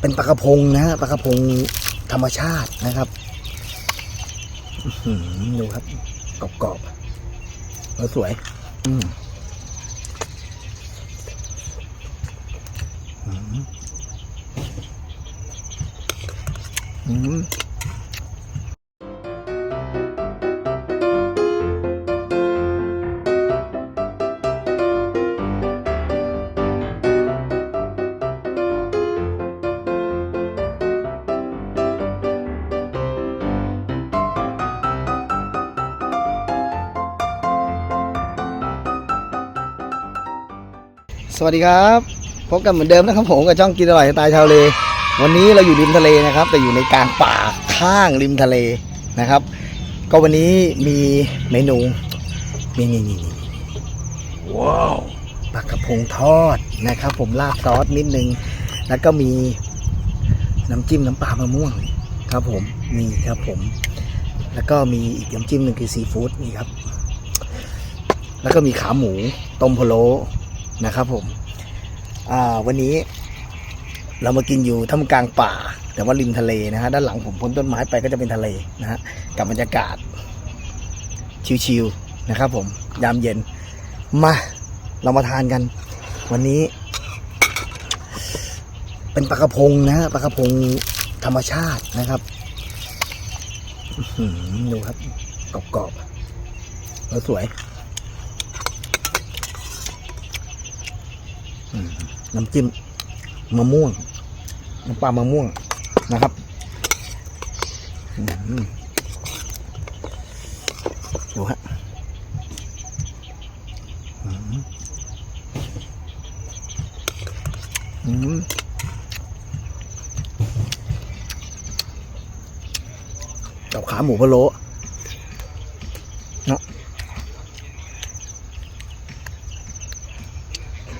เป็นปลากระพงนะฮะปลากระพงธรรมชาตินะครับดูครับกรอบๆแล้วสวย อืมอืม สวัสดีครับพบกันเหมือนเดิมนะครับผมกับช่องกินอร่อยสไตล์ชาวเล วันนี้เราอยู่ริมทะเลนะครับ แต่อยู่ในกลางป่าข้างริมทะเลนะครับ ก็วันนี้มีเมนูนี่นี่นี่นี่ว้าวปลากระพงทอดนะครับ ผมราดซอสนิดนึง แล้วก็มีน้ำจิ้มน้ำปลามะม่วงครับผมนี่ครับผม แล้วก็มีอีกน้ำจิ้มหนึ่งคือซีฟู้ดนี่ครับ แล้วก็มีขาหมูต้มพะโล้ นะครับผมวันนี้เรามากินอยู่ท่ามกลางป่า แต่ว่าริมทะเลนะฮะด้านหลังผมพ้นต้นไม้ไปก็จะเป็นทะเลนะฮะกับบรรยากาศ ชิวๆนะครับ ผมยามเย็นมาเรามาทานกัน วันนี้ เป็นปลากระพงนะปลากระพงธรรมชาตินะครับหือดูครับกรอบๆแล้วสวย น้ำจิ้มมะม่วงน้ำปลามะม่วงนะครับดูฮะอืมอืมกับขาหมูพะโล้เนาะ อื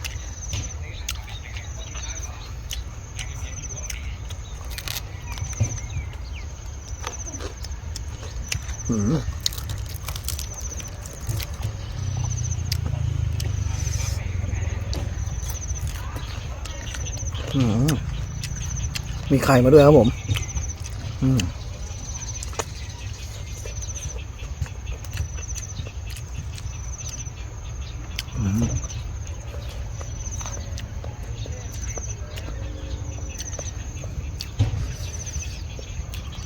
มอืมมีไข่มาด้วยครับผม อืมอืม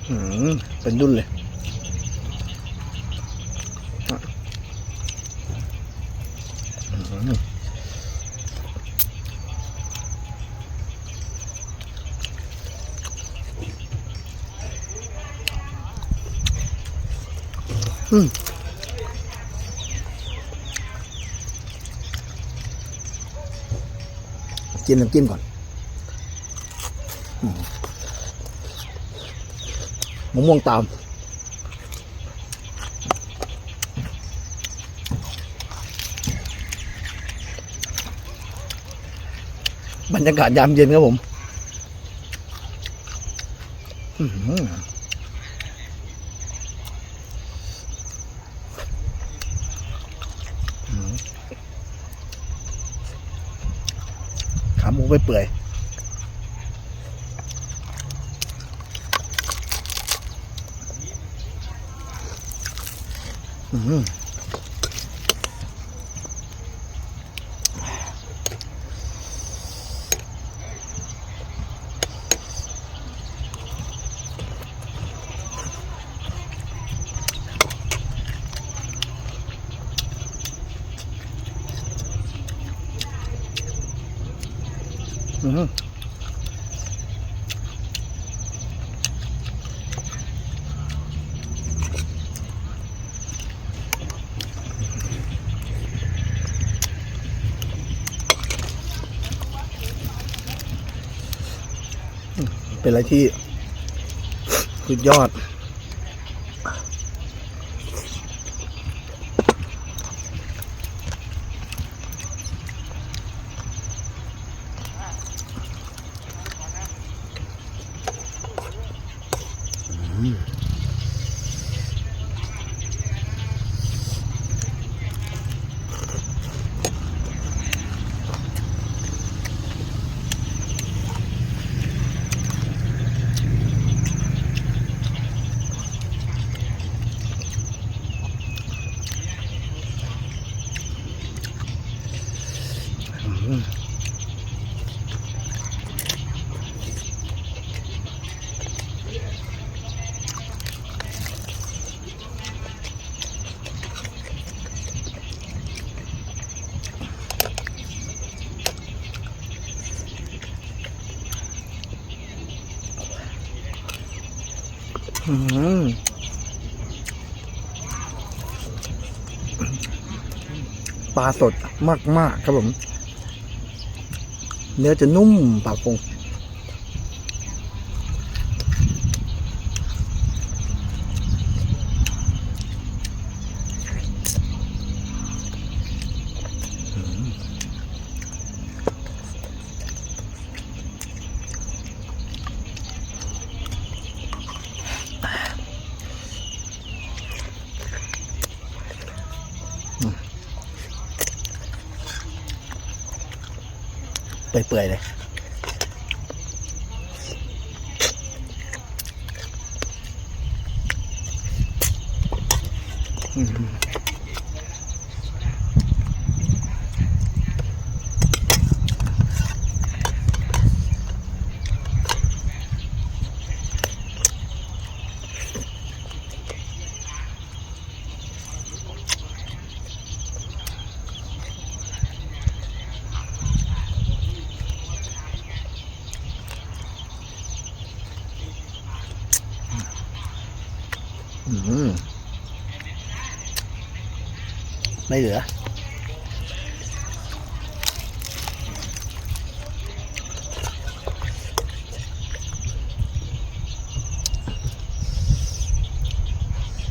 อืมเป็นดุนเลย อืมจิ้มน้ำจิ้มก่อนอืมมะม่วงตาม บรรยากาศยามเย็นครับผมขาหมูไปเปื่อยอื้อ เป็นอะไรที่สุดยอด อ ปลาสดมาก ๆ ครับผม เนื้อจะนุ่มปากคง เปื่อยๆเลยอืม ไม่เหลือ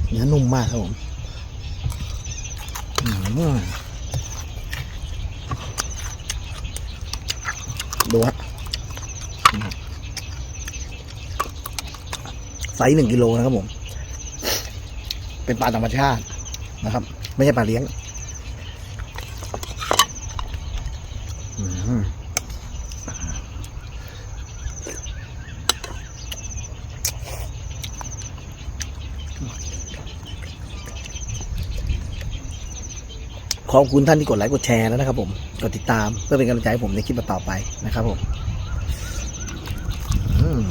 เนื้อนุ่มมากครับผมอืมดูฮะไซส์หนึ่งกิโลนะครับผม เป็นปลาธรรมชาตินะครับ ไม่ใช่ปลาเลี้ยงอืมขอบคุณท่านที่กดไลค์กดแชร์แล้วนะครับผม กดติดตามเพื่อเป็นกำลังใจให้ผมในคลิปต่อไปนะครับผมอืม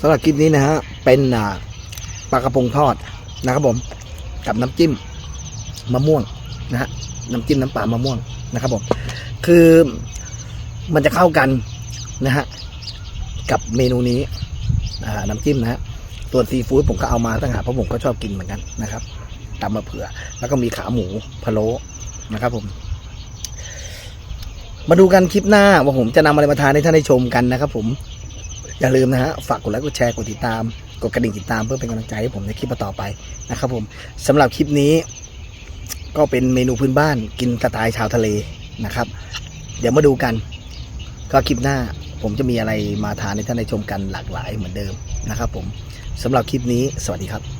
สำหรับคลิปนี้นะฮะ เป็นอ่าปลากระพงทอดนะครับผม กับน้ำจิ้มมะม่วงนะฮะ น้ำจิ้มน้ำปลามะม่วงนะครับผม คือมันจะเข้ากันนะฮะ กับเมนูนี้น้ำจิ้มนะฮะส่วนซีฟู้ดผมก็เอามาตั้งหากเพราะผมก็ชอบกินเหมือนกันนะครับตำมาเผื่อ แล้วก็มีขาหมูพะโล้นะครับผม มาดูกันคลิปหน้าว่าผมจะนำอะไรมาทานให้ท่านได้ชมกันนะครับผม อย่าลืมนะฮะฝากกดไลค์กดแชร์กดติดตาม กดกระดิ่งติดตามเพื่อเป็นกำลังใจให้ผมในคลิปต่อไปนะครับผมสำหรับคลิปนี้ ก็เป็นเมนูพื้นบ้านกินสไตล์ชาวทะเลนะครับ เดี๋ยวมาดูกัน ก็คลิปหน้าผมจะมีอะไรมาทานให้ท่านได้ชมกันหลากหลายเหมือนเดิมนะครับผมสำหรับคลิปนี้สวัสดีครับ